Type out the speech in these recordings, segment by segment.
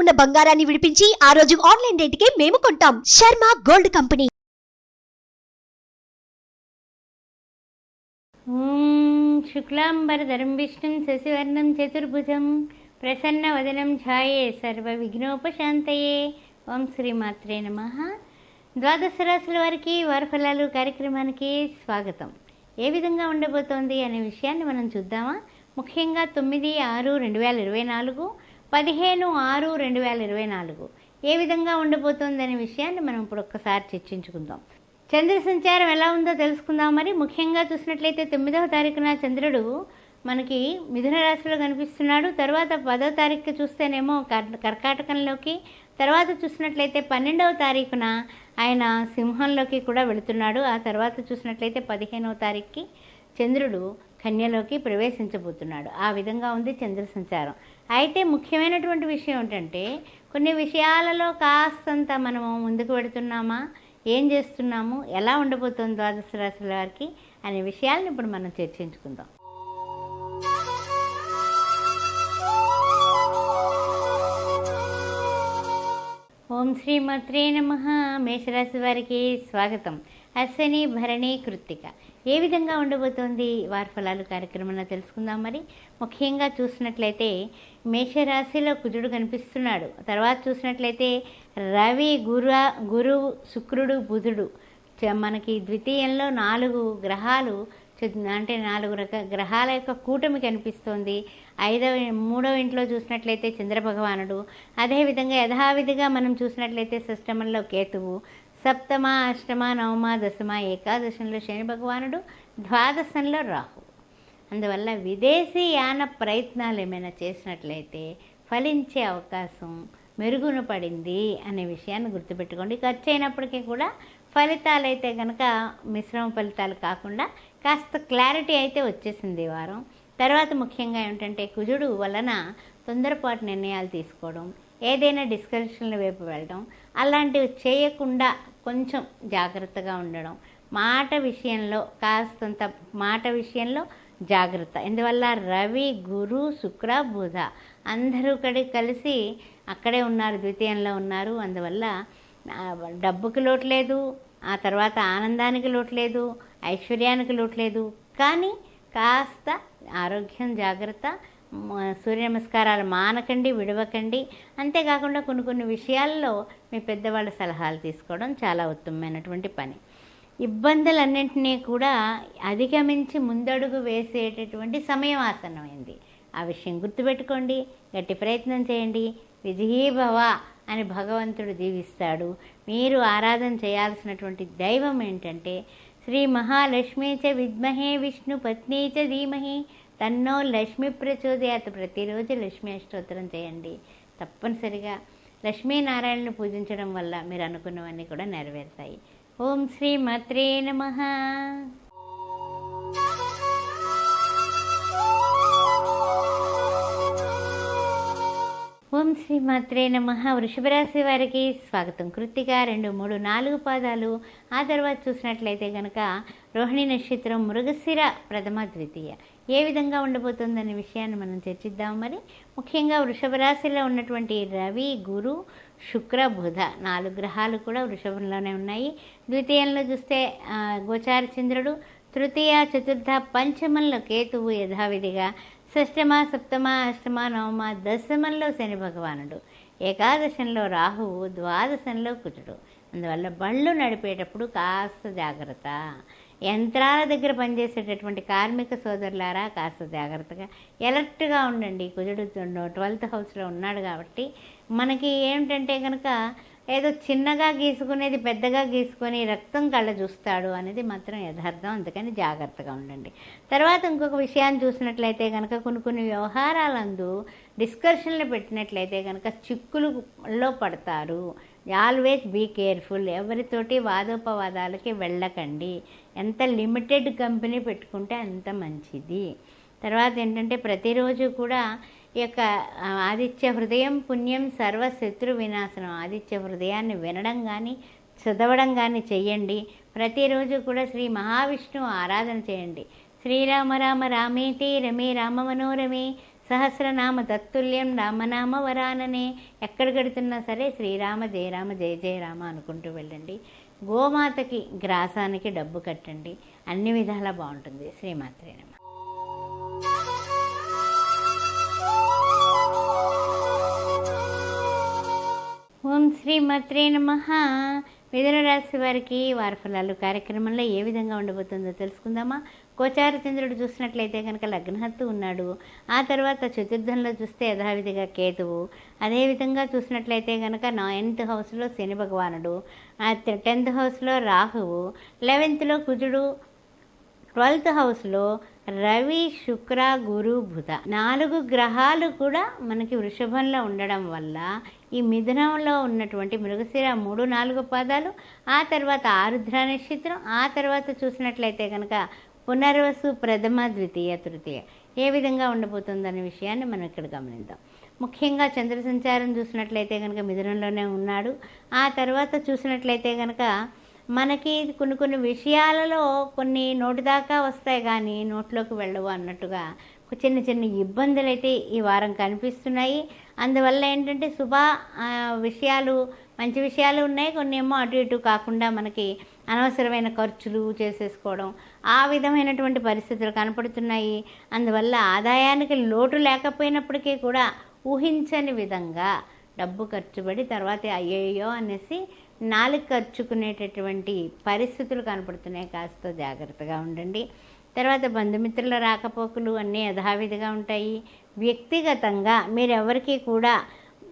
ఉన్న బంగారాన్ని విడిపించి ఆ రోజు ఆన్లైన్ రేటుకే మేము కొంటాం. Sharma gold company. ఓం శుక్లాంబరధరం విష్ణుం శశివర్ణం చతుర్భుజం ప్రసన్న వదనం ఛాయే సర్వ విఘ్నోపశాంతయే. ఓం శ్రీమాత్రే నమ. ద్వాదశ రాశుల వారికి వారఫలాలు కార్యక్రమానికి స్వాగతం. ఏ విధంగా ఉండబోతోంది అనే విషయాన్ని మనం చూద్దామా? ముఖ్యంగా తొమ్మిది ఆరు రెండు వేల ఇరవై నాలుగు పదిహేను ఆరు రెండు వేల ఇరవై నాలుగు. ఏ విధంగా ఉండబోతోందనే అనే విషయాన్ని మనం ఇప్పుడు ఒక్కసారి చర్చించుకుందాం. చంద్ర సంచారం ఎలా ఉందో తెలుసుకుందాం. మరి ముఖ్యంగా చూసినట్లయితే తొమ్మిదవ తారీఖున చంద్రుడు మనకి మిథున రాశిలో కనిపిస్తున్నాడు. తర్వాత పదవ తారీఖు చూస్తేనేమో కర్ కర్కాటకంలోకి తర్వాత చూసినట్లయితే పన్నెండవ తారీఖున ఆయన సింహంలోకి కూడా వెళుతున్నాడు. ఆ తర్వాత చూసినట్లయితే పదిహేనవ తారీఖుకి చంద్రుడు కన్యలోకి ప్రవేశించబోతున్నాడు. ఆ విధంగా ఉంది చంద్ర సంచారం అయితే ముఖ్యమైనటువంటి విషయం ఏంటంటే కొన్ని విషయాలలో కాస్తంత మనము ముందుకు పెడుతున్నామా ఏం చేస్తున్నాము? ఎలా ఉండబోతుంది ద్వాదశ రాశుల వారికి? అనే విషయాలను ఇప్పుడు మనం చర్చించుకుందాం. ఓం శ్రీ మత్రే నమ. మేషరాశి వారికి స్వాగతం. అశ్వని భరణి కృత్తిక. ఏ విధంగా ఉండబోతోంది వారి ఫలాలు కార్యక్రమంలో తెలుసుకుందాం మరి. ముఖ్యంగా చూసినట్లయితే మేషరాశిలో కుజుడు కనిపిస్తున్నాడు. తర్వాత చూసినట్లయితే రవి గురు గురువు శుక్రుడు బుధుడు. చ- మనకి ద్వితీయంలో నాలుగు గ్రహాలు అంటే నాలుగు రక గ్రహాల యొక్క కూటమి కనిపిస్తోంది. ఐదవ మూడవ ఇంట్లో చూసినట్లయితే చంద్రభగవానుడు. అదేవిధంగా యథావిధిగా మనం చూసినట్లయితే సిస్టమంలో కేతువు. సప్తమ అష్టమ నవమ దశమ ఏకాదశంలో శని భగవానుడు ద్వాదశంలో రాహు. అందువల్ల విదేశీ యాన ప్రయత్నాలు ఏమైనా చేసినట్లయితే ఫలించే అవకాశం మెరుగున పడింది అనే విషయాన్ని గుర్తుపెట్టుకోండి. ఖర్చు అయినప్పటికీ కూడా ఫలితాలు అయితే కనుక మిశ్రమ ఫలితాలు కాకుండా కాస్త క్లారిటీ అయితే వచ్చేసింది వారం. తర్వాత ముఖ్యంగా ఏమిటంటే కుజుడు వలన తొందరపాటు నిర్ణయాలు తీసుకోవడం ఏదైనా డిస్కషన్ల వైపు వెళ్ళడం అలాంటివి చేయకుండా కొంచెం జాగ్రత్తగా ఉండడం. మాట విషయంలో కాస్తంత మాట విషయంలో జాగ్రత్త. ఎందువల్ల? రవి గురు శుక్ర బుధ. అందరూ కడి కలిసి అక్కడే ఉన్నారు ద్వితీయంలో ఉన్నారు. అందువల్ల డబ్బుకి లోటు లేదు ఆ తర్వాత ఆనందానికి లోటు లేదు ఐశ్వర్యానికి లోటు లేదు. కానీ కాస్త ఆరోగ్యం జాగ్రత్త సూర్య నమస్కారాలు మానకండి విడవకండి. అంతేకాకుండా కొన్ని కొన్ని విషయాల్లో మీ పెద్దవాళ్ళ సలహాలు తీసుకోవడం చాలా ఉత్తమమైనటువంటి పని. ఇబ్బందులన్నింటినీ కూడా అధిగమించి ముందడుగు వేసేటటువంటి సమయం ఆసన్నమైంది ఆ విషయం గుర్తుపెట్టుకోండి గట్టి ప్రయత్నం చేయండి. విజయీభవ అని భగవంతుడు దీవిస్తాడు మీరు ఆరాధన చేయాల్సినటువంటి దైవం ఏంటంటే శ్రీ మహాలక్ష్మీ చ విద్మహే విష్ణు పత్ని చ ధీమహి తన్నో లక్ష్మి ప్రచోదయాత్ ప్రతిరోజు లక్ష్మీ అష్టోత్తరం చేయండి. తప్పనిసరిగా లక్ష్మీనారాయణని పూజించడం వల్ల మీరు అనుకున్నవన్నీ కూడా నెరవేరుతాయి. ఓం శ్రీ మత్రే నమః. ఓం శ్రీ మాత్రే నమ. వృషభ రాశి వారికి స్వాగతం. కృత్తిక రెండు మూడు నాలుగు పాదాలు. ఆ తర్వాత చూసినట్లయితే కనుక రోహిణి నక్షత్రం మృగశిర ప్రథమ ద్వితీయ. ఏ విధంగా ఉండబోతుందనే విషయాన్ని మనం చర్చిద్దాం మరి. ముఖ్యంగా వృషభ రాశిలో ఉన్నటువంటి రవి గురు శుక్ర బుధ నాలుగు గ్రహాలు కూడా వృషభంలోనే ఉన్నాయి. ద్వితీయంలో చూస్తే గోచార చంద్రుడు తృతీయ చతుర్థ పంచమంలో కేతువు యథావిధిగా షష్టమ సప్తమ అష్టమ నవమ దశమంలో శని భగవానుడు. ఏకాదశంలో రాహువు ద్వాదశంలో కుజుడు. అందువల్ల బళ్ళు నడిపేటప్పుడు కాస్త జాగ్రత్త. యంత్రాల దగ్గర పనిచేసేటటువంటి కార్మిక సోదరులారా కాస్త జాగ్రత్తగా ఎలర్ట్గా ఉండండి. కుజుడు ట్వెల్త్ హౌస్లో ఉన్నాడు కాబట్టి మనకి ఏమిటంటే కనుక ఏదో చిన్నగా గీసుకునేది పెద్దగా గీసుకొని రక్తం కళ్ళ చూస్తాడు అనేది మాత్రం యథార్థం. అందుకని జాగ్రత్తగా ఉండండి. తర్వాత ఇంకొక విషయాన్ని చూసినట్లయితే కనుక కొన్ని కొన్ని వ్యవహారాలందు డిస్కషన్లు పెట్టినట్లయితే కనుక చిక్కులలో పడతారు. ఆల్వేస్ బీ కేర్ఫుల్ ఎవరితోటి వాదోపవాదాలకి వెళ్ళకండి. ఎంత లిమిటెడ్ కంపెనీ పెట్టుకుంటే అంత మంచిది. తర్వాత ఏంటంటే ప్రతిరోజు కూడా ఈ యొక్క ఆదిత్య హృదయం పుణ్యం సర్వశత్రు వినాశనం. ఆదిత్య హృదయాన్ని వినడం కానీ చదవడం కానీ చెయ్యండి. ప్రతిరోజు కూడా శ్రీ మహావిష్ణువు ఆరాధన చేయండి. శ్రీరామ రామ రామేతి రమే రామ మనోరమే. సహస్రనామ తత్తుల్యం రామనామ వరాననే. ఎక్కడ గడుతున్నా సరే శ్రీరామ జయరామ జయ జయ రామ అనుకుంటూ వెళ్ళండి. గోమాతకి గ్రాసానికి డబ్బు కట్టండి. అన్ని విధాలా బాగుంటుంది. శ్రీమాత్రే ఓం శ్రీ మత్రే నమ. మిథున రాశి వారికి వారి ఫలాలు కార్యక్రమంలో ఏ విధంగా ఉండబోతుందో తెలుసుకుందామా? గోచార చంద్రుడు చూసినట్లయితే కనుక లగ్నహత్తు ఉన్నాడు. ఆ తర్వాత చతుర్థంలో చూస్తే యథావిధిగా కేతువు. అదేవిధంగా చూసినట్లయితే కనుక నైన్త్ హౌస్లో శని భగవానుడు. టెన్త్ హౌస్లో రాహువు. లెవెన్త్లో కుజుడు. ట్వెల్త్ హౌస్లో రవి శుక్ర గురు బుధ. నాలుగు గ్రహాలు కూడా మనకి వృషభంలో ఉండడం వల్ల ఈ మిథునంలో ఉన్నటువంటి మృగశిర మూడు నాలుగు పాదాలు ఆ తర్వాత ఆరుద్ర నక్షత్రం ఆ తర్వాత చూసినట్లయితే కనుక పునర్వసు ప్రథమ ద్వితీయ తృతీయ. ఏ విధంగా ఉండబోతుందనే విషయాన్ని మనం ఇక్కడ గమనిద్దాం. ముఖ్యంగా చంద్ర సంచారం చూసినట్లయితే కనుక మిథునంలోనే ఉన్నాడు. ఆ తర్వాత చూసినట్లయితే కనుక మనకి కొన్ని కొన్ని విషయాలలో కొన్ని నోటి దాకా వస్తాయి కానీ నోట్లోకి వెళ్ళవు అన్నట్టుగా చిన్న చిన్న ఇబ్బందులు అయితే ఈ వారం కనిపిస్తున్నాయి. అందువల్ల ఏంటంటే శుభ విషయాలు మంచి విషయాలు ఉన్నాయి. కొన్ని ఏమో అటు ఇటు కాకుండా మనకి అనవసరమైన ఖర్చులు చేసేసుకోవడం ఆ విధమైనటువంటి పరిస్థితులు కనపడుతున్నాయి. అందువల్ల ఆదాయానికి లోటు లేకపోయినప్పటికీ కూడా ఊహించని విధంగా డబ్బు ఖర్చుపడి తర్వాత అయ్యయ్యో అనేసి నాలుగు ఖర్చుకునేటటువంటి పరిస్థితులు కనపడుతున్నాయి. కాస్త జాగ్రత్తగా ఉండండి. తర్వాత బంధుమిత్రుల రాకపోకలు అన్నీ యథావిధిగా ఉంటాయి. వ్యక్తిగతంగా మీరెవరికి కూడా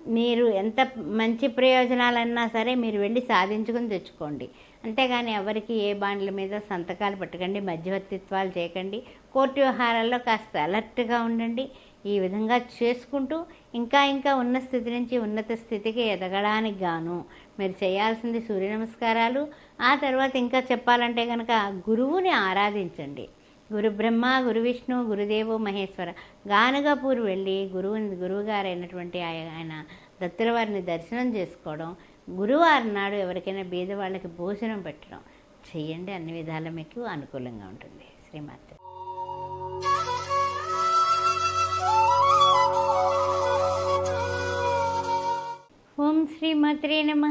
మీరు ఎంత మంచి ప్రయోజనాలన్నా సరే మీరు వెళ్ళి సాధించుకుని తెచ్చుకోండి. అంతేగాని ఎవరికి ఏ బాండ్ల మీద సంతకాలు పెట్టకండి మధ్యవర్తిత్వాలు చేయకండి. కోర్టు వ్యవహారాల్లో కాస్త అలర్ట్గా ఉండండి. ఈ విధంగా చేసుకుంటూ ఇంకా ఇంకా ఉన్న స్థితి నుంచి ఉన్నత స్థితికి ఎదగడానికి గాను మీరు చేయాల్సింది సూర్య నమస్కారాలు. ఆ తర్వాత ఇంకా చెప్పాలంటే కనుక గురువుని ఆరాధించండి. గురు బ్రహ్మ గురు విష్ణు గురుదేవు మహేశ్వర గానగాపూర్ వెళ్ళి గురువుని గురువుగారైనటువంటి ఆయన దత్తుల వారిని దర్శనం చేసుకోవడం గురువారి నాడు ఎవరికైనా బీద వాళ్ళకి భోజనం పెట్టడం చేయండి. అన్ని విధాల మీకు అనుకూలంగా ఉంటుంది. శ్రీమాత ఓం శ్రీ మాత్రే నమ.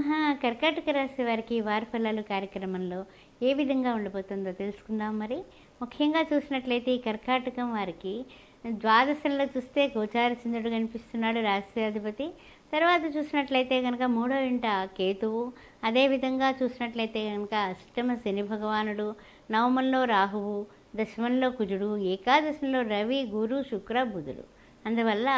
కర్కాటక రాశి వారికి ఈ ఫలాలు కార్యక్రమంలో ఏ విధంగా ఉండబోతుందో తెలుసుకుందాం మరి. ముఖ్యంగా చూసినట్లయితే ఈ కర్కాటకం వారికి ద్వాదశంలో చూస్తే గోచార చంద్రుడు కనిపిస్తున్నాడు రాష్ట్రాధిపతి తర్వాత చూసినట్లయితే కనుక మూడో ఇంట కేతువు. అదేవిధంగా చూసినట్లయితే కనుక అష్టమ శని భగవానుడు నవమంలో రాహువు దశమంలో కుజుడు ఏకాదశంలో రవి గురు శుక్ర బుధుడు. అందువల్ల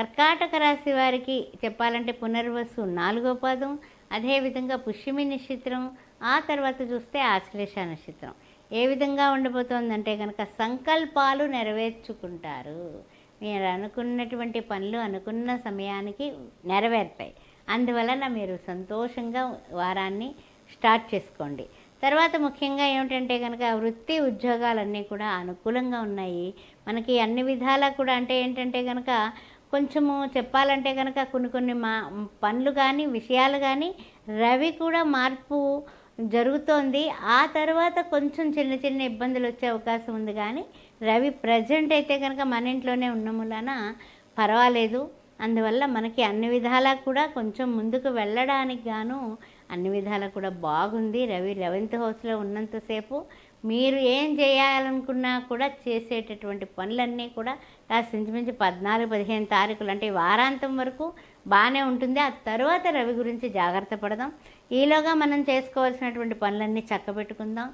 కర్కాటక రాశి వారికి చెప్పాలంటే పునర్వసు నాలుగో పాదం అదేవిధంగా పుష్యమి నక్షత్రం ఆ తర్వాత చూస్తే ఆశ్లేష నక్షత్రం. ఏ విధంగా ఉండబోతోందంటే కనుక సంకల్పాలు నెరవేర్చుకుంటారు. మీరు అనుకున్నటువంటి పనులు అనుకున్న సమయానికి నెరవేరుతాయి. అందువలన మీరు సంతోషంగా వారాన్ని స్టార్ట్ చేసుకోండి. తర్వాత ముఖ్యంగా ఏమిటంటే కనుక వృత్తి ఉద్యోగాలన్నీ కూడా అనుకూలంగా ఉన్నాయి. మనకి అన్ని విధాలా కూడా అంటే ఏంటంటే కనుక కొంచెము చెప్పాలంటే కనుక కొన్ని కొన్ని మా పనులు కానీ విషయాలు కానీ రవి కూడా మార్పు జరుగుతోంది. ఆ తర్వాత కొంచెం చిన్న చిన్న ఇబ్బందులు వచ్చే అవకాశం ఉంది కానీ రవి ప్రజెంట్ అయితే కనుక మన ఇంట్లోనే ఉన్నములన పర్వాలేదు. అందువల్ల మనకి అన్ని విధాలా కూడా కొంచెం ముందుకు వెళ్ళడానికి గాను అన్ని విధాలా కూడా బాగుంది. రవి లెవెన్త్ హౌస్లో ఉన్నంతసేపు మీరు ఏం చేయాలనుకున్నా కూడా చేసేటటువంటి పనులన్నీ కూడా కాస్త ఇంచుమించు పద్నాలుగు పదిహేను తారీఖులు. అంటే వారాంతం వరకు బాగానే ఉంటుంది. ఆ తర్వాత రవి గురించి జాగ్రత్త పడదాం. ఈలోగా మనం చేసుకోవాల్సినటువంటి పనులన్నీ చక్కబెట్టుకుందాం.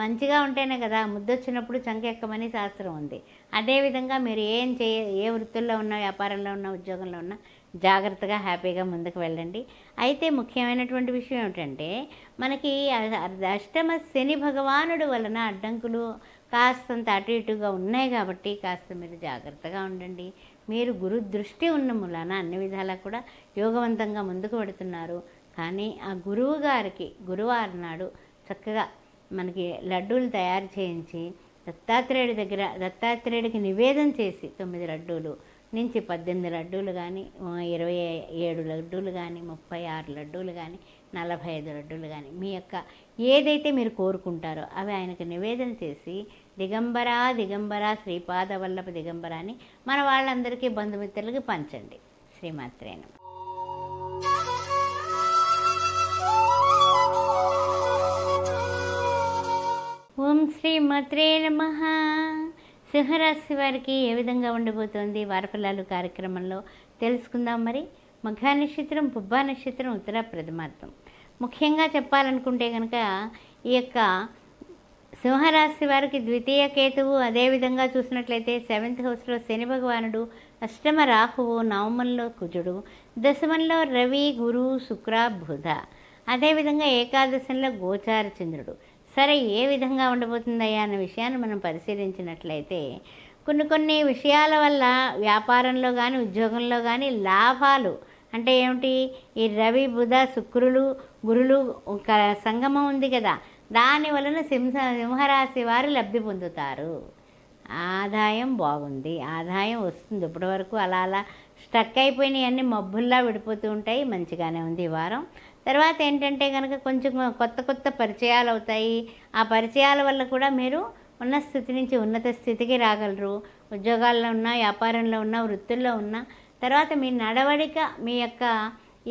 మంచిగా ఉంటేనే కదా ముద్దొచ్చినప్పుడు చంకెక్కమని శాస్త్రం ఉంది. అదేవిధంగా మీరు ఏం చేయ ఏ వృత్తుల్లో ఉన్న వ్యాపారంలో ఉన్న ఉద్యోగంలో ఉన్నా జాగ్రత్తగా హ్యాపీగా ముందుకు వెళ్ళండి. అయితే ముఖ్యమైనటువంటి విషయం ఏమిటంటే మనకి అష్టమ శని భగవానుడు వలన అడ్డంకులు కాస్తంత అటు ఇటుగా ఉన్నాయి కాబట్టి కాస్త మీరు జాగ్రత్తగా ఉండండి. మీరు గురు దృష్టి ఉన్న మూలాన అన్ని విధాలా కూడా యోగవంతంగా ముందుకు పెడుతున్నారు కానీ ఆ గురువు గారికి గురువారం నాడు చక్కగా మనకి లడ్డూలు తయారు చేయించి దత్తాత్రేయుడి దగ్గర దత్తాత్రేయుడికి నివేదన చేసి తొమ్మిది లడ్డూలు నుంచి పద్దెనిమిది లడ్డూలు కానీ ఇరవై ఏడు లడ్డూలు కానీ ముప్పై ఆరు లడ్డూలు కానీ నలభై ఐదు లడ్డూలు కానీ మీ యొక్క ఏదైతే మీరు కోరుకుంటారో అవి ఆయనకు నివేదన చేసి దిగంబరా దిగంబరా శ్రీపాద వల్లభ దిగంబరా అని మన వాళ్ళందరికీ బంధుమిత్రులకి పంచండి. శ్రీమాత్రేన ఓం శ్రీమాత్రే నమ. సింహరాశి వారికి ఏ విధంగా ఉండబోతోంది? వారఫలాలు కార్యక్రమంలో తెలుసుకుందాం మరి. మఘా నక్షత్రం బుబ్బా నక్షత్రం ఉత్తర ప్రథమార్థం ముఖ్యంగా చెప్పాలనుకుంటే కనుక ఈ యొక్క సింహరాశి వారికి ద్వితీయ కేతువు అదేవిధంగా చూసినట్లయితే సెవెంత్ హౌస్లో శని భగవానుడు అష్టమ రాహువు నవమంలో కుజుడు దశమంలో రవి గురు శుక్ర బుధ. అదేవిధంగా ఏకాదశంలో గోచార చంద్రుడు. సరే ఏ విధంగా ఉండబోతుందయ్యా అన్న విషయాన్ని మనం పరిశీలించినట్లయితే కొన్ని కొన్ని విషయాల వల్ల వ్యాపారంలో కానీ ఉద్యోగంలో కానీ లాభాలు అంటే ఏమిటి? ఈ రవి బుధ శుక్రులు గురులు ఒక సంగమం ఉంది కదా దాని వలన సింహ సింహరాశి వారు లబ్ధి పొందుతారు. ఆదాయం బాగుంది ఆదాయం వస్తుంది. ఇప్పటి వరకు అలా అలా స్టక్ అయిపోయినాయి అన్ని మబ్బుల్లా విడిపోతూ ఉంటాయి మంచిగానే ఉంది ఈ వారం. తర్వాత ఏంటంటే కనుక కొంచెం కొత్త కొత్త పరిచయాలు అవుతాయి. ఆ పరిచయాల వల్ల కూడా మీరు ఉన్న స్థితి నుంచి ఉన్నత స్థితికి రాగలరు. ఉద్యోగాల్లో ఉన్నా వ్యాపారంలో ఉన్నా వృత్తుల్లో ఉన్నా. తర్వాత మీ నడవడిక మీ యొక్క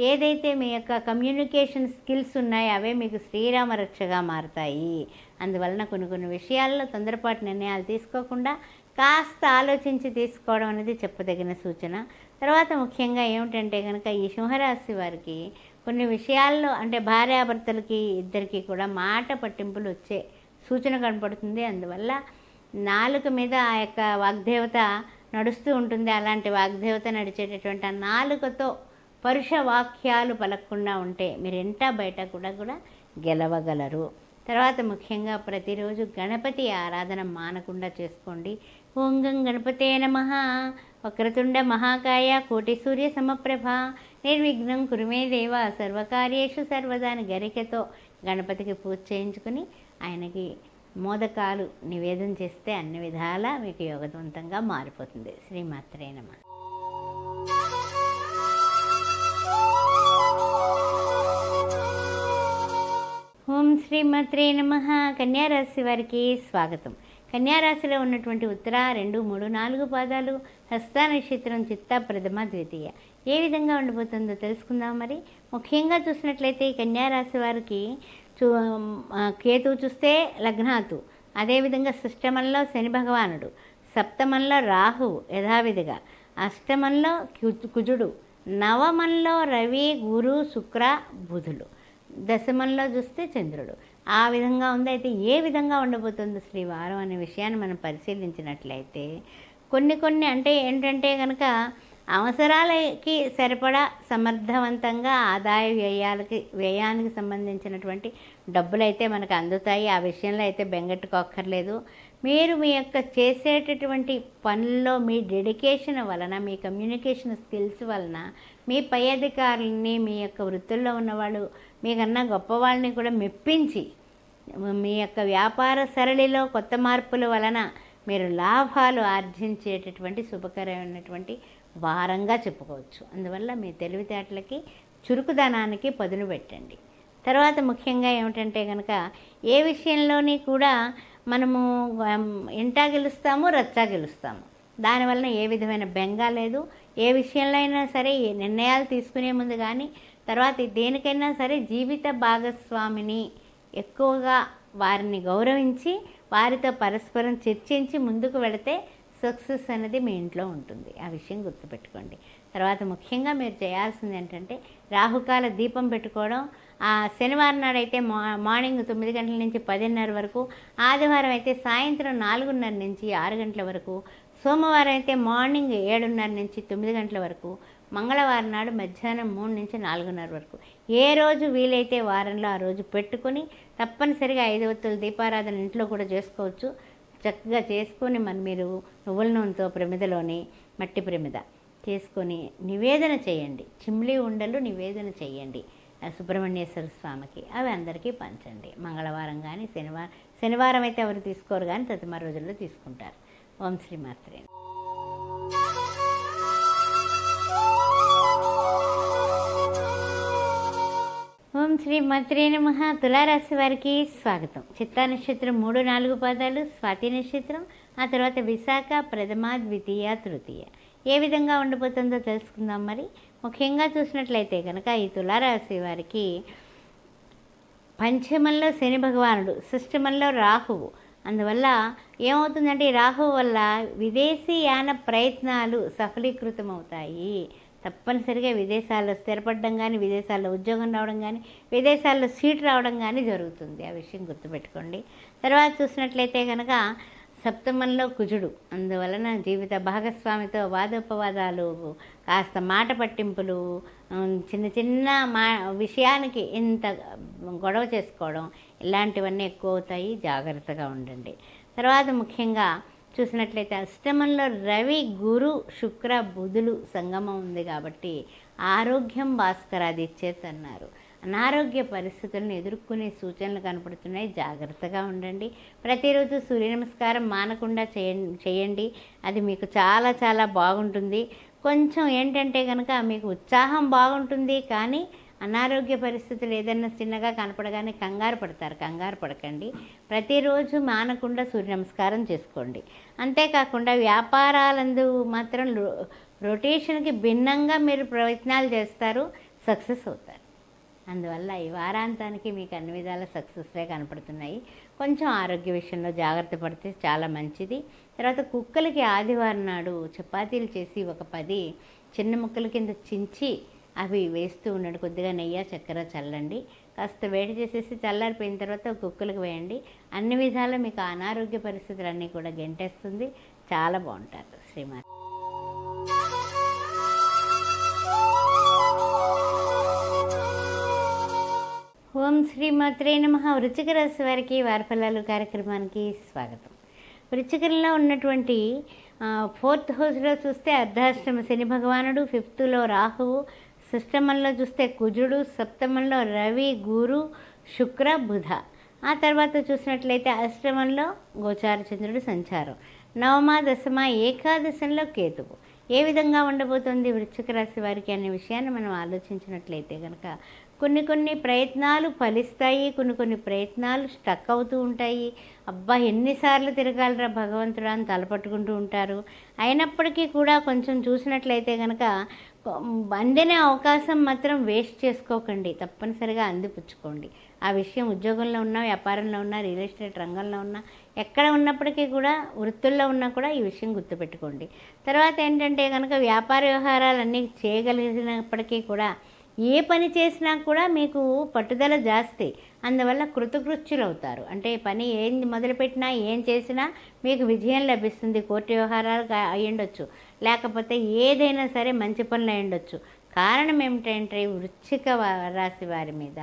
ఏదైతే మీ యొక్క కమ్యూనికేషన్ స్కిల్స్ ఉన్నాయో అవే మీకు శ్రీరామ రక్షగా మారుతాయి. అందువలన కొన్ని కొన్ని విషయాల్లో తొందరపాటు నిర్ణయాలు తీసుకోకుండా కాస్త ఆలోచించి తీసుకోవడం అనేది చెప్పదగిన సూచన. తర్వాత ముఖ్యంగా ఏమిటంటే కనుక ఈ సింహరాశి వారికి కొన్ని విషయాల్లో అంటే భార్యాభర్తలకి ఇద్దరికి కూడా మాట పట్టింపులు వచ్చే సూచన కనపడుతుంది. అందువల్ల నాలుక మీద ఆ యొక్క వాగ్దేవత నడుస్తూ ఉంటుంది. అలాంటి వాగ్దేవత నడిచేటటువంటి ఆ నాలుకతో పరుష వాక్యాలు పలకకుండా ఉంటే మీరు ఎంత బయట కూడా కూడా గెలవగలరు. తర్వాత ముఖ్యంగా ప్రతిరోజు గణపతి ఆరాధన మానకుండా చేసుకోండి. ఓంగం గణపతే నమ. వక్రతుండ మహాకాయ కోటి సూర్య సమప్రభ. నిర్విఘ్నం కురుమే దేవ. సర్వకార్యేషు సర్వదాని గరికతో గణపతికి పూజ చేయించుకుని ఆయనకి మోదకాలు నివేదన చేస్తే అన్ని విధాలా మీకు యోగవంతంగా మారిపోతుంది. శ్రీమాత్రే నమ. ఓం శ్రీమాత్రే నమ. కన్యారాశి వారికి స్వాగతం. కన్యారాశిలో ఉన్నటువంటి ఉత్తర రెండు మూడు నాలుగు పాదాలు హస్త నక్షత్రం చిత్త ప్రథమ ద్వితీయ. ఏ విధంగా ఉండబోతుందో తెలుసుకుందాం మరి. ముఖ్యంగా చూసినట్లయితే కన్యారాశి వారికి చూ కేతు కేతువు చూస్తే లగ్నాతు అదేవిధంగా సృష్టమంలో శని భగవానుడు సప్తమంలో రాహువు యథావిధిగా. అష్టమంలో కు- కుజుడు నవమంలో రవి గురు శుక్ర బుధులు దశమంలో చూస్తే చంద్రుడు. ఆ విధంగా ఉంది. అయితే ఏ విధంగా ఉండబోతుంది శ్రీవారం అనే విషయాన్ని మనం పరిశీలించినట్లయితే కొన్ని కొన్ని అంటే ఏంటంటే కనుక అవసరాలకి సరిపడా సమర్థవంతంగా ఆదాయ వ్యయాలకి వ్యయానికి సంబంధించినటువంటి డబ్బులైతే మనకు అందుతాయి. ఆ విషయంలో అయితే బెంగట్టుకోక్కర్లేదు. మీరు మీ యొక్క చేసేటటువంటి పనుల్లో మీ డెడికేషన్ వలన మీ కమ్యూనికేషన్ స్కిల్స్ వలన మీ పై అధికారులని మీ యొక్క వృత్తుల్లో ఉన్నవాళ్ళు మీకన్నా గొప్ప వాళ్ళని కూడా మెప్పించి మీ యొక్క వ్యాపార సరళిలో కొత్త మార్పుల వలన మీరు లాభాలు ఆర్జించేటటువంటి శుభకరమైనటువంటి వారంగా చెప్పుకోవచ్చు. అందువల్ల మీ తెలివితేటలకి చురుకుదనానికి పదును పెట్టండి. తర్వాత ముఖ్యంగా ఏమిటంటే కనుక ఏ విషయంలోని కూడా మనము ఇంటా గెలుస్తాము రచ్చా గెలుస్తాము. దానివలన ఏ విధమైన బెంగ లేదు. ఏ విషయంలో అయినా సరే ఏ నిర్ణయాలు తీసుకునే ముందు కానీ తర్వాత దేనికైనా సరే జీవిత భాగస్వామిని ఎక్కువగా వారిని గౌరవించి వారితో పరస్పరం చర్చించి ముందుకు వెళితే సక్సెస్ అనేది మీ ఇంట్లో ఉంటుంది. ఆ విషయం గుర్తుపెట్టుకోండి. తర్వాత ముఖ్యంగా మీరు చేయాల్సింది ఏంటంటే రాహుకాల దీపం పెట్టుకోవడం. ఆ శనివారం నాడైతే మా మార్నింగ్ తొమ్మిది గంటల నుంచి పదిన్నర వరకు ఆదివారం అయితే సాయంత్రం నాలుగున్నర నుంచి ఆరు గంటల వరకు సోమవారం అయితే మార్నింగ్ ఏడున్నర నుంచి తొమ్మిది గంటల వరకు మంగళవారం నాడు మధ్యాహ్నం మూడు నుంచి నాలుగున్నర వరకు. ఏ రోజు వీలైతే వారంలో ఆ రోజు పెట్టుకొని తప్పనిసరిగా ఐదు దీపారాధన ఇంట్లో కూడా చేసుకోవచ్చు. చక్కగా చేసుకొని మరి మీరు నువ్వుల నూనెతో ప్రమిదలోని మట్టి ప్రమిద చేసుకొని నివేదన చేయండి. చిమ్లీ ఉండలు నివేదన చేయండి. సుబ్రహ్మణ్యేశ్వర స్వామికి. అవి అందరికీ పంచండి. మంగళవారం కానీ శనివారం శనివారం అయితే ఎవరు తీసుకోరు కానీ తదుమ రోజుల్లో తీసుకుంటారు. ఓం శ్రీ మాత్రే శ్రీ మంత్రి నమ. తులారాశి వారికి స్వాగతం. చిత్తా నక్షత్రం మూడు నాలుగు పాదాలు స్వాతి నక్షత్రం ఆ తర్వాత విశాఖ ప్రథమ ద్వితీయ తృతీయ. ఏ విధంగా ఉండబోతుందో తెలుసుకుందాం మరి. ముఖ్యంగా చూసినట్లయితే కనుక ఈ తులారాశి వారికి పంచమంలో శని భగవానుడు షష్టమంలో రాహువు. అందువల్ల ఏమవుతుందంటే ఈ రాహువు వల్ల విదేశీ యాన ప్రయత్నాలు సఫలీకృతం అవుతాయి తప్పనిసరిగా విదేశాల్లో స్థిరపడడం కానీ విదేశాల్లో ఉద్యోగం రావడం కానీ విదేశాల్లో సీట్ రావడం కానీ జరుగుతుంది. ఆ విషయం గుర్తుపెట్టుకోండి. తర్వాత చూసినట్లయితే కనుక సప్తమంలో కుజుడు. అందువలన జీవిత భాగస్వామితో వాదోపవాదాలు కాస్త మాట పట్టింపులు చిన్న చిన్న మా విషయానికి ఇంత గొడవ చేసుకోవడం ఇలాంటివన్నీ ఎక్కువ అవుతాయి. జాగ్రత్తగా ఉండండి. తర్వాత ముఖ్యంగా చూసినట్లయితే అష్టమంలో రవి గురు శుక్ర బుధులు సంగమం ఉంది కాబట్టి ఆరోగ్యం భాస్కరాదిచ్చేది అన్నారు. అనారోగ్య పరిస్థితులను ఎదుర్కొనే సూచనలు కనపడుతున్నాయి. జాగ్రత్తగా ఉండండి. ప్రతిరోజు సూర్య నమస్కారం మానకుండా చేయండి చేయండి. అది మీకు చాలా చాలా బాగుంటుంది. కొంచెం ఏంటంటే కనుక మీకు ఉత్సాహం బాగుంటుంది కానీ అనారోగ్య పరిస్థితులు ఏదైనా చిన్నగా కనపడగానే కంగారు పడతారు. కంగారు పడకండి. ప్రతిరోజు మానకుండా సూర్య నమస్కారం చేసుకోండి. అంతేకాకుండా వ్యాపారాలందు మాత్రం రొటేషన్కి భిన్నంగా మీరు ప్రయత్నాలు చేస్తారు సక్సెస్ అవుతారు. అందువల్ల ఈ వారాంతానికి మీకు అన్ని విధాల సక్సెస్లే కనపడుతున్నాయి. కొంచెం ఆరోగ్య విషయంలో జాగ్రత్త పడితే చాలా మంచిది. తర్వాత కుక్కలకి ఆదివారం నాడు చపాతీలు చేసి ఒక పది చిన్న ముక్కల కింద చించి అవి వేస్తూ ఉండండి. కొద్దిగా నెయ్యి చక్కెర చల్లండి. కాస్త వేడి చేసేసి చల్లారిపోయిన తర్వాత కుక్కలకు వేయండి. అన్ని విధాలు మీకు అనారోగ్య పరిస్థితులన్నీ కూడా గెంటేస్తుంది. చాలా బాగుంటారు. శ్రీమాన్ ఓం శ్రీమాత్రే నమ. వృచ్చిక రాశి వారికి వారపల్లాలు కార్యక్రమానికి స్వాగతం. వృచ్చికంలో ఉన్నటువంటి ఫోర్త్ హౌస్లో చూస్తే అర్ధాష్టమ శని భగవానుడు ఫిఫ్త్లో రాహువు షష్టమంలో చూస్తే కుజుడు సప్తమంలో రవి గురు శుక్ర బుధ. ఆ తర్వాత చూసినట్లయితే అష్టమంలో గోచార చంద్రుడు సంచారం. నవమ దశమ ఏకాదశంలో కేతువు. ఏ విధంగా ఉండబోతుంది వృశ్చిక రాశి వారికి అనే విషయాన్ని మనం ఆలోచించినట్లయితే కనుక కొన్ని కొన్ని ప్రయత్నాలు ఫలిస్తాయి కొన్ని కొన్ని ప్రయత్నాలు స్టక్ అవుతూ ఉంటాయి. అబ్బా ఎన్నిసార్లు తిరగాలరా భగవంతుడా అని తలపట్టుకుంటూ ఉంటారు. అయినప్పటికీ కూడా కొంచెం చూసినట్లయితే కనుక అందిన అవకాశం మాత్రం వేస్ట్ చేసుకోకండి. తప్పనిసరిగా అందిపుచ్చుకోండి. ఆ విషయం ఉద్యోగంలో ఉన్నా వ్యాపారంలో ఉన్నా రియల్ ఎస్టేట్ రంగంలో ఉన్నా ఎక్కడ ఉన్నప్పటికీ కూడా వృత్తుల్లో ఉన్నా కూడా ఈ విషయం గుర్తుపెట్టుకోండి. తర్వాత ఏంటంటే కనుక వ్యాపార వ్యవహారాలన్నీ చేయగలిగినప్పటికీ కూడా ఏ పని చేసినా కూడా మీకు పట్టుదల జాస్తి. అందువల్ల కృతకృత్యులు అవుతారు అంటే పని ఏం మొదలుపెట్టినా ఏం చేసినా మీకు విజయం లభిస్తుంది. కోర్టు వ్యవహారాలు అయ్యుండొచ్చు. లేకపోతే ఏదైనా సరే మంచి పనులు అయ్యుండొచ్చు కారణం ఏమిటంటే వృశ్చిక రాశి వారి మీద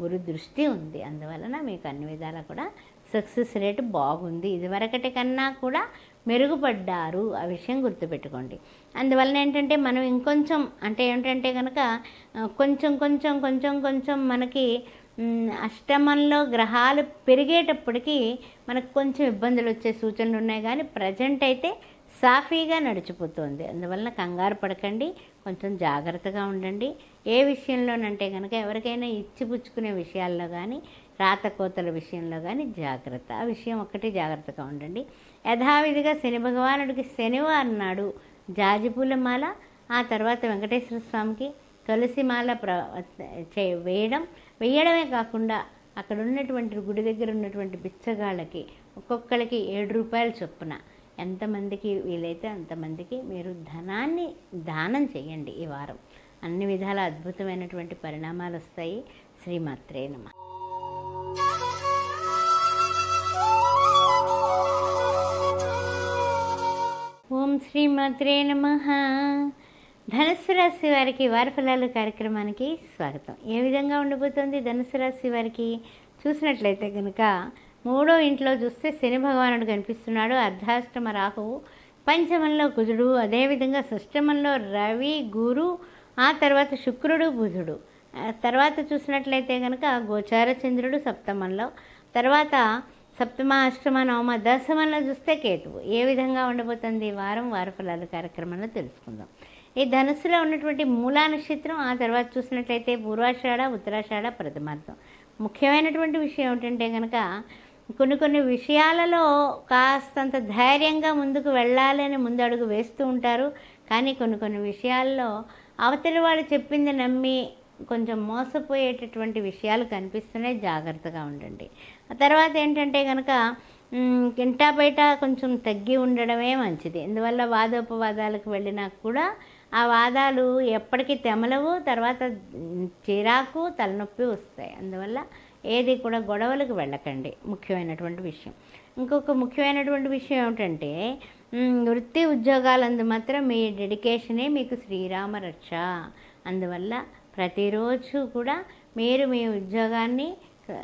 గురు దృష్టి ఉంది. అందువలన మీకు అన్ని విధాలా కూడా సక్సెస్ రేట్ బాగుంది. ఇదివరకటి కన్నా కూడా మెరుగుపడ్డారు ఆ విషయం గుర్తుపెట్టుకోండి. అందువలన ఏంటంటే మనం ఇంకొంచెం అంటే ఏంటంటే కనుక కొంచెం కొంచెం కొంచెం కొంచెం మనకి అష్టమంలో గ్రహాలు పెరిగేటప్పటికి మనకు కొంచెం ఇబ్బందులు వచ్చే సూచనలు ఉన్నాయి. కానీ ప్రజెంట్ అయితే సాఫీగా నడిచిపోతుంది అందువలన కంగారు పడకండి కొంచెం జాగ్రత్తగా ఉండండి. ఏ విషయంలోనంటే కనుక ఎవరికైనా ఇచ్చిపుచ్చుకునే విషయాల్లో కానీ రాతకోతల విషయంలో కానీ జాగ్రత్త. ఆ విషయం ఒక్కటి జాగ్రత్తగా ఉండండి. యథావిధిగా శని భగవానుడికి శనివారం నాడు జాజిపూల మాల ఆ తర్వాత వెంకటేశ్వర స్వామికి తులసిమాల ప్ర చే వేయడం. వేయడమే కాకుండా అక్కడ ఉన్నటువంటి గుడి దగ్గర ఉన్నటువంటి బిచ్చగాళ్ళకి ఒక్కొక్కరికి ఏడు రూపాయల చొప్పున ఎంతమందికి వీలైతే అంతమందికి మీరు ధనాన్ని దానం చేయండి ఈ వారం. అన్ని విధాల అద్భుతమైనటువంటి పరిణామాలు వస్తాయి. శ్రీమాత్రే నమ. ఓం శ్రీమాత్రే నమ. ధనుసు రాశి వారికి వార ఫలాలు కార్యక్రమానికి స్వాగతం. ఏ విధంగా ఉండబోతోంది ధనుసు రాశి వారికి? చూసినట్లయితే కనుక మూడో ఇంట్లో చూస్తే శని భగవానుడు కనిపిస్తున్నాడు. అర్ధాష్టమ రాహువు పంచమంలో కుజుడు అదేవిధంగా షష్టమంలో రవి గురు ఆ తర్వాత శుక్రుడు బుధుడు. తర్వాత చూసినట్లయితే కనుక గోచార చంద్రుడు సప్తమంలో తర్వాత సప్తమ అష్టమ నవమ దశమంలో చూస్తే కేతువు. ఏ విధంగా ఉండబోతుంది వారం? వార ఫలాలు కార్యక్రమంలో తెలుసుకుందాం. ఈ ధనుస్సులో ఉన్నటువంటి మూలా నక్షత్రం ఆ తర్వాత చూసినట్లయితే పూర్వాషాఢ ఉత్తరాషాఢ ప్రథమార్థం. ముఖ్యమైనటువంటి విషయం ఏమిటంటే కనుక కొన్ని కొన్ని విషయాలలో కాస్తంత ధైర్యంగా ముందుకు వెళ్ళాలని ముందు అడుగు వేస్తూ ఉంటారు. కానీ కొన్ని కొన్ని విషయాల్లో అవతలి వాడు చెప్పింది నమ్మి కొంచెం మోసపోయేటటువంటి విషయాలు కనిపిస్తున్నాయి జాగ్రత్తగా ఉండండి. ఆ తర్వాత ఏంటంటే కనుక ఇంటా బయట కొంచెం తగ్గి ఉండడమే మంచిది. ఇందువల్ల వాదోపవాదాలకు వెళ్ళినా కూడా ఆ వాదాలు ఎప్పటికీ తెమలవు తర్వాత చిరాకు తలనొప్పి వస్తాయి. అందువల్ల ఏది కూడా గొడవలకు వెళ్ళకండి. ముఖ్యమైనటువంటి విషయం. ఇంకొక ముఖ్యమైనటువంటి విషయం ఏమిటంటే వృత్తి ఉద్యోగాలందు మాత్రం మీ డెడికేషనే మీకు శ్రీరామ రక్ష. అందువల్ల ప్రతిరోజు కూడా మీరు మీ ఉద్యోగాన్ని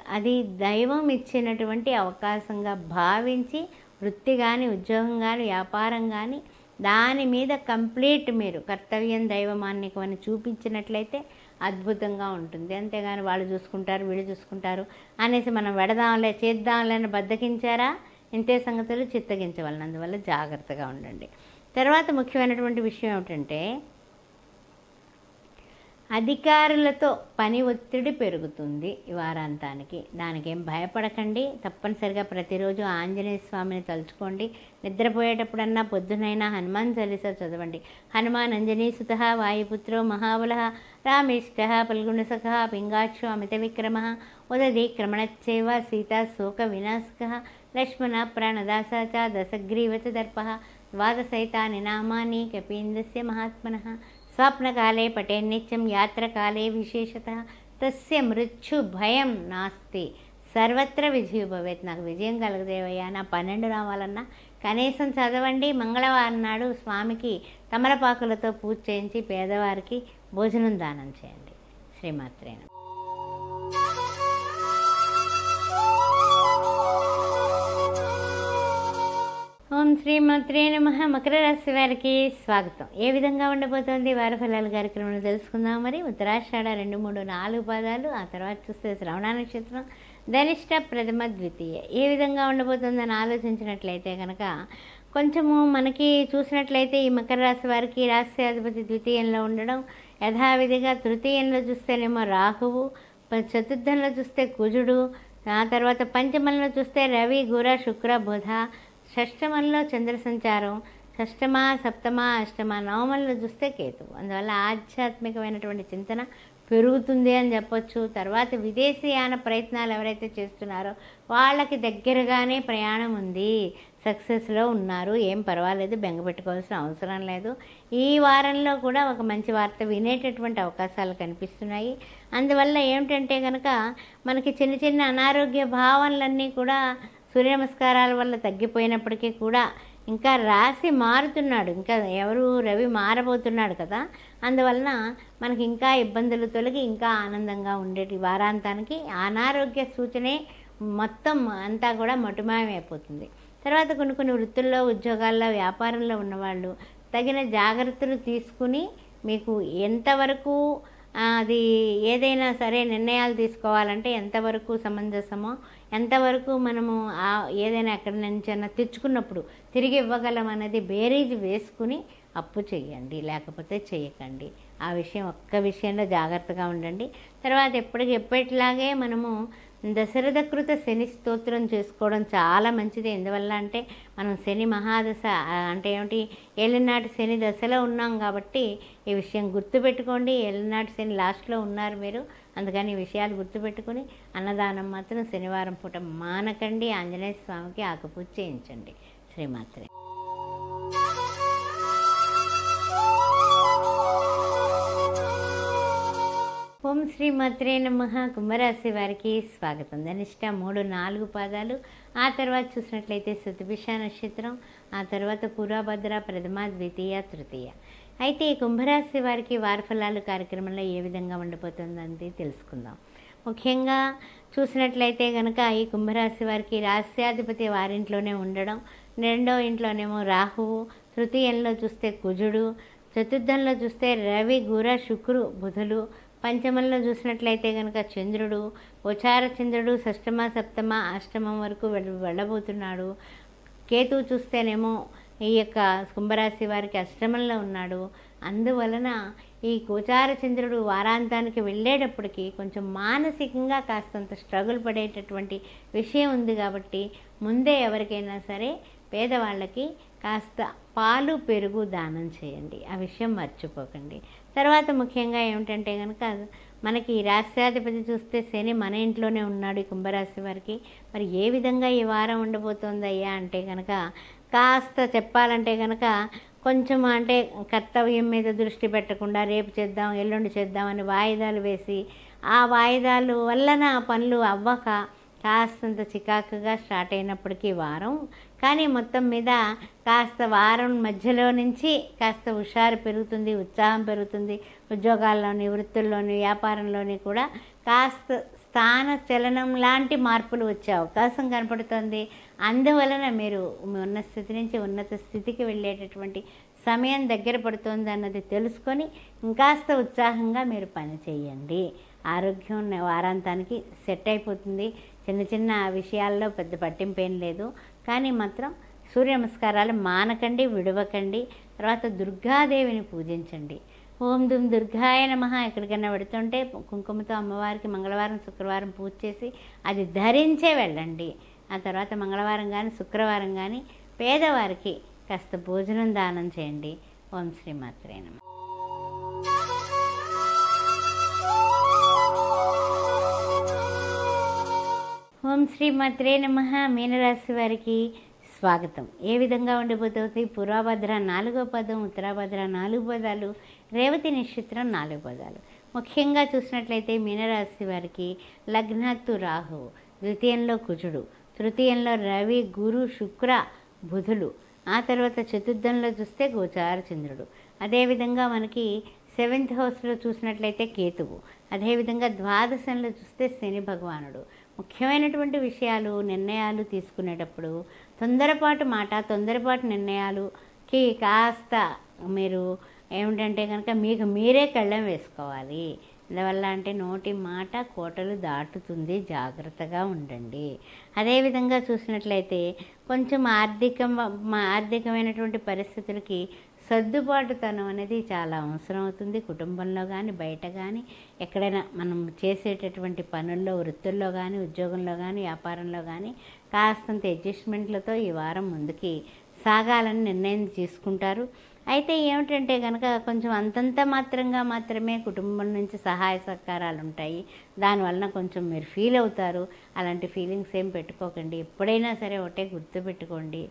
అది దైవం ఇచ్చినటువంటి అవకాశంగా భావించి వృత్తి కానీ ఉద్యోగం కానీ వ్యాపారం కానీ దాని మీద కంప్లీట్ మీరు కర్తవ్యం దైవమాన్నికం అని చూపించినట్లయితే అద్భుతంగా ఉంటుంది. అంతేగాని వాళ్ళు చూసుకుంటారు వీళ్ళు చూసుకుంటారు అనేసి మనం వెడదాంలే చేద్దాంలే అని బద్దకించారా? ఇంతే సంగతులు చిత్తగించవలన అందువల్ల జాగ్రత్తగా ఉండండి. తర్వాత ముఖ్యమైనటువంటి విషయం ఏమిటంటే అధికారులతో పని ఒత్తిడి పెరుగుతుంది ఈ వారాంతానికి. దానికేం భయపడకండి. తప్పనిసరిగా ప్రతిరోజు ఆంజనేయ స్వామిని తలుచుకోండి. నిద్రపోయేటప్పుడన్నా పొద్దునైనా హనుమాన్ చాలీసా చదవండి. హనుమాన్ అంజనీసుత వాయుపుత్రో మహాబల రామేష్ట పల్గుణసఖ పింగాక్షో అమిత విక్రమ ఉదది క్రమణచ్చేవ సీతా శోక వినాశక లక్ష్మణ ప్రాణదాస చ దశగ్రీవచ దర్ప ద్వాదశైతాని నామాని కపీంద్రస్య మహాత్మన స్వప్నకాలే పటే నిత్యం యాత్రకాలే విశేషత. తస్య మృత్యు భయం నాస్తి. సర్వత్ర విజయ భవేత్. నాకు విజయం కలగదేవయ్యా నా పన్నెండు రావాలన్నా కనీసం చదవండి. మంగళవారం నాడు స్వామికి తమలపాకులతో పూజ చేయించి పేదవారికి భోజనం దానం చేయండి. శ్రీమాత్రేన ఓం శ్రీమాత్రే నమ. మకర రాశి వారికి స్వాగతం. ఏ విధంగా ఉండబోతోంది? వార ఫలాల కార్యక్రమం తెలుసుకుందాం మరి. ఉత్తరాషాఢ రెండు మూడు నాలుగు పాదాలు. ఆ తర్వాత చూస్తే శ్రవణ నక్షత్రం. ధనిష్ట ప్రథమ ద్వితీయ. ఏ విధంగా ఉండబోతుందని ఆలోచించినట్లయితే కనుక కొంచెము మనకి చూసినట్లయితే ఈ మకర రాశి వారికి రాష్ట్రాధిపతి ద్వితీయంలో ఉండడం యథావిధిగా తృతీయంలో చూస్తేనేమో రాహువు చతుర్థంలో చూస్తే కుజుడు ఆ తర్వాత పంచమంలో చూస్తే రవి గుర శుక్ర బుధ షష్టమంలో చంద్ర సంచారం షష్టమ సప్తమ అష్టమ నవమంలో చూస్తే కేతువు అందువల్ల ఆధ్యాత్మికమైనటువంటి చింతన పెరుగుతుంది అని చెప్పొచ్చు. తర్వాత విదేశీయాన ప్రయత్నాలు ఎవరైతే చేస్తున్నారో వాళ్ళకి దగ్గరగానే ప్రయాణం ఉంది. సక్సెస్లో ఉన్నారు. ఏం పర్వాలేదు. బెంగ పెట్టుకోవాల్సిన అవసరం లేదు. ఈ వారంలో కూడా ఒక మంచి వార్త వినేటటువంటి అవకాశాలు కనిపిస్తున్నాయి. అందువల్ల ఏమిటంటే కనుక మనకి చిన్న చిన్న అనారోగ్య భావనలన్నీ కూడా సూర్య నమస్కారాల వల్ల తగ్గిపోయినప్పటికీ కూడా ఇంకా రాశి మారుతున్నాడు. ఇంకా ఎవరు రవి మారబోతున్నాడు కదా అందువలన మనకి ఇంకా ఇబ్బందులు తొలగి ఇంకా ఆనందంగా ఉండేటి వారాంతానికి అనారోగ్య సూచనే మొత్తం అంతా కూడా మటుమాయమైపోతుంది. తర్వాత కొన్ని కొన్ని వృత్తుల్లో ఉద్యోగాల్లో వ్యాపారంలో ఉన్నవాళ్ళు తగిన జాగ్రత్తలు తీసుకుని మీకు ఎంతవరకు అది ఏదైనా సరే నిర్ణయాలు తీసుకోవాలంటే ఎంతవరకు సమంజసమో ఎంతవరకు మనము ఏదైనా ఎక్కడి నుంచైనా తెచ్చుకున్నప్పుడు తిరిగి ఇవ్వగలం అనేది బేరీజ్ వేసుకుని అప్పు చేయండి లేకపోతే చేయకండి ఆ విషయం ఒక్క విషయంలో జాగ్రత్తగా ఉండండి. తర్వాత ఎప్పటికి ఎప్పటిలాగే మనము దశరథకృత శని స్తోత్రం చేసుకోవడం చాలా మంచిది. ఎందువల్ల అంటే మనం శని మహాదశ అంటే ఏమిటి? ఏలినాటి శని దశలో ఉన్నాం కాబట్టి ఈ విషయం గుర్తుపెట్టుకోండి. ఏలినాటి శని లాస్ట్లో ఉన్నారు మీరు. అందుకని ఈ విషయాలు గుర్తుపెట్టుకుని అన్నదానం మాత్రం శనివారం పూట మానకండి. ఆంజనేయ స్వామికి ఆకుపూజ చేయించండి. శ్రీమాత్రే. ఓం శ్రీ మత్రే నమ. కుంభరాశి వారికి స్వాగతం. ధనిష్ట మూడు నాలుగు పాదాలు. ఆ తర్వాత చూసినట్లయితే శతభిష నక్షత్రం. ఆ తర్వాత పురాభద్ర ప్రథమ ద్వితీయ తృతీయ. అయితే ఈ కుంభరాశి వారికి వారఫలాలు కార్యక్రమంలో ఏ విధంగా ఉండిపోతుందని తెలుసుకుందాం. ముఖ్యంగా చూసినట్లయితే కనుక ఈ కుంభరాశి వారికి రాస్యాధిపతి వారింట్లోనే ఉండడం రెండో ఇంట్లోనేమో రాహువు తృతీయంలో చూస్తే కుజుడు చతుర్థంలో చూస్తే రవి గుర శుక్రు బుధులు పంచమంలో చూసినట్లయితే కనుక చంద్రుడు ఉచార చంద్రుడు షష్టమ సప్తమ అష్టమం వరకు వెళ్ళబోతున్నాడు. కేతువు చూస్తేనేమో ఈ యొక్క కుంభరాశి వారికి అష్టమంలో ఉన్నాడు. అందువలన ఈ గోచార చంద్రుడు వారాంతానికి వెళ్ళేటప్పటికి కొంచెం మానసికంగా కాస్తంత స్ట్రగుల్ పడేటటువంటి విషయం ఉంది కాబట్టి ముందే ఎవరికైనా సరే పేదవాళ్ళకి కాస్త పాలు పెరుగు దానం చేయండి. ఆ విషయం మర్చిపోకండి. తర్వాత ముఖ్యంగా ఏమిటంటే కనుక మనకి ఈ రాష్ట్రాధిపతి చూస్తే శని మన ఇంట్లోనే ఉన్నాడు ఈ కుంభరాశి వారికి. మరి ఏ విధంగా ఈ వారం ఉండబోతోంది అయ్యా అంటే కనుక కాస్త చెప్పాలంటే కనుక కొంచెం అంటే కర్తవ్యం మీద దృష్టి పెట్టకుండా రేపు చేద్దాం ఎల్లుండి చేద్దాం అని వాయిదాలు వేసి ఆ వాయిదాలు వలన పనులు అవ్వక కాస్తంత చికాకుగా స్టార్ట్ అయినప్పటికీ వారం. కానీ మొత్తం మీద కాస్త వారం మధ్యలో నుంచి కాస్త హుషారు పెరుగుతుంది ఉత్సాహం పెరుగుతుంది. ఉద్యోగాల్లోని వృత్తుల్లోని వ్యాపారంలోని కూడా కాస్త స్థాన చలనం లాంటి మార్పులు వచ్చే అవకాశం కనపడుతుంది. అందువలన మీరు మీ ఉన్న స్థితి నుంచి ఉన్నత స్థితికి వెళ్ళేటటువంటి సమయం దగ్గర పడుతుంది అన్నది తెలుసుకొని ఇంకాస్త ఉత్సాహంగా మీరు పని చేయండి. ఆరోగ్యం ఉన్న వారాంతానికి సెట్ అయిపోతుంది. చిన్న చిన్న విషయాల్లో పెద్ద పట్టింపేం లేదు. కానీ మాత్రం సూర్య నమస్కారాలు మానకండి విడవకండి. తర్వాత దుర్గాదేవిని పూజించండి. ఓం దుమ్ దుర్గాయ నమ ఎక్కడికైనా పెడుతుంటే కుంకుమతో అమ్మవారికి మంగళవారం శుక్రవారం పూజ చేసి అది ధరించే వెళ్ళండి. ఆ తర్వాత మంగళవారం కానీ శుక్రవారం కానీ పేదవారికి కాస్త భోజనం దానం చేయండి. ఓం శ్రీమాత్రే నమ. ఓం శ్రీమాత్రే నమ. మీనరాశి వారికి స్వాగతం. ఏ విధంగా ఉండబోతుంది పురాభద్ర నాలుగో పదం ఉత్తరాభద్ర నాలుగు పదాలు రేవతి నక్షత్రం నాలుగు పదాలు. ముఖ్యంగా చూసినట్లయితే మీనరాశి వారికి లగ్నత్తు రాహు ద్వితీయంలో కుజుడు తృతీయంలో రవి గురు శుక్ర బుధులు ఆ తర్వాత చతుర్థంలో చూస్తే గోచార చంద్రుడు. అదేవిధంగా మనకి సెవెంత్ హౌస్లో చూసినట్లయితే కేతువు. అదేవిధంగా ద్వాదశంలో చూస్తే శని భగవానుడు. ముఖ్యమైనటువంటి విషయాలు నిర్ణయాలు తీసుకునేటప్పుడు తొందరపాటు మాట తొందరపాటు నిర్ణయాలుకి కాస్త మీరు ఏమిటంటే కనుక మీకు మీరే కళ్ళం వేసుకోవాలి. ఎందువల్ల అంటే నోటి మాట కోటలు దాటుతుంది జాగ్రత్తగా ఉండండి. అదేవిధంగా చూసినట్లయితే కొంచెం ఆర్థిక ఆర్థికమైనటువంటి పరిస్థితులకి సర్దుబాటుతనం అనేది చాలా అవసరం అవుతుంది కుటుంబంలో కానీ బయట కానీ ఎక్కడైనా మనం చేసేటటువంటి పనుల్లో వృత్తుల్లో కానీ ఉద్యోగంలో కానీ వ్యాపారంలో కానీ కాస్తంత అడ్జస్ట్మెంట్లతో ఈ వారం ముందుకి సాగాలని నిర్ణయం తీసుకుంటారు. అయితే ఏమిటంటే కనుక కొంచెం అంతంత మాత్రంగా మాత్రమే కుటుంబం నుంచి సహాయ సహకారాలు ఉంటాయి. దానివలన కొంచెం మీరు ఫీల్ అవుతారు. అలాంటి ఫీలింగ్స్ ఏం పెట్టుకోకండి. ఎప్పుడైనా సరే ఒకటే గుర్తుపెట్టుకోండి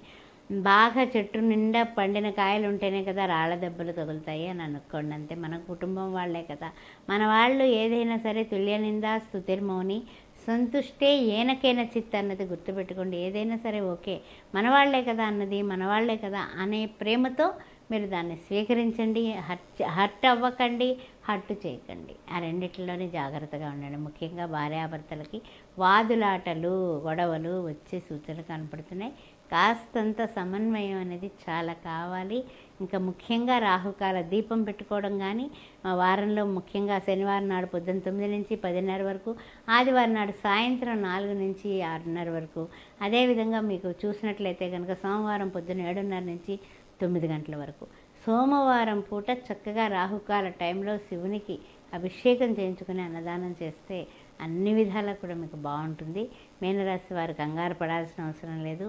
బాగా చెట్టు నిండా పండిన కాయలు ఉంటేనే కదా రాళ్ళ దెబ్బలు తగులుతాయి అని అనుకోండి. అంతే మన కుటుంబం వాళ్ళే కదా. మన వాళ్ళు ఏదైనా సరే తుల్య నిందా స్థుతిర్మౌని సంతుష్టే ఏనకైనా చిత్ అన్నది గుర్తుపెట్టుకోండి. ఏదైనా సరే ఓకే మనవాళ్ళే కదా అన్నది మనవాళ్ళే కదా అనే ప్రేమతో మీరు దాన్ని స్వీకరించండి. హర్ట్ హర్ట్ అవ్వకండి హర్ట్ చేయకండి. ఆ రెండిట్లోనే జాగ్రత్తగా ఉండండి. ముఖ్యంగా భార్యాభర్తలకి వాదులాటలు గొడవలు వచ్చే సూచనలు కనపడుతున్నాయి. కాస్తంత సమన్వయం అనేది చాలా కావాలి. ఇంకా ముఖ్యంగా రాహుకాల దీపం పెట్టుకోవడం కానీ మా వారంలో ముఖ్యంగా శనివారం నాడు పొద్దున్న తొమ్మిది నుంచి పదిన్నర వరకు ఆదివారం నాడు సాయంత్రం నాలుగు నుంచి ఆరున్నర వరకు. అదేవిధంగా మీకు చూసినట్లయితే కనుక సోమవారం పొద్దున్న ఏడున్నర నుంచి తొమ్మిది గంటల వరకు. సోమవారం పూట చక్కగా రాహుకాల టైంలో శివునికి అభిషేకం చేయించుకుని అన్నదానం చేస్తే అన్ని విధాలా కూడా మీకు బాగుంటుంది. మీనరాశి వారు కంగారు పడాల్సిన అవసరం లేదు.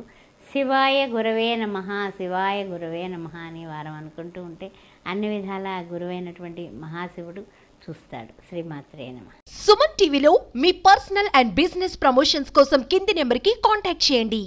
శివాయ గురవే నమ శివాయ గురవే నమ అని వారం అనుకుంటూ ఉంటే అన్ని విధాల ఆ గురువైనటువంటి మహాశివుడు చూస్తాడు. శ్రీమాత్రే నమ. సుమన్ టీవీలో మీ పర్సనల్ అండ్ బిజినెస్ ప్రమోషన్స్ కోసం కింది నెంబర్కి కాంటాక్ట్ చేయండి.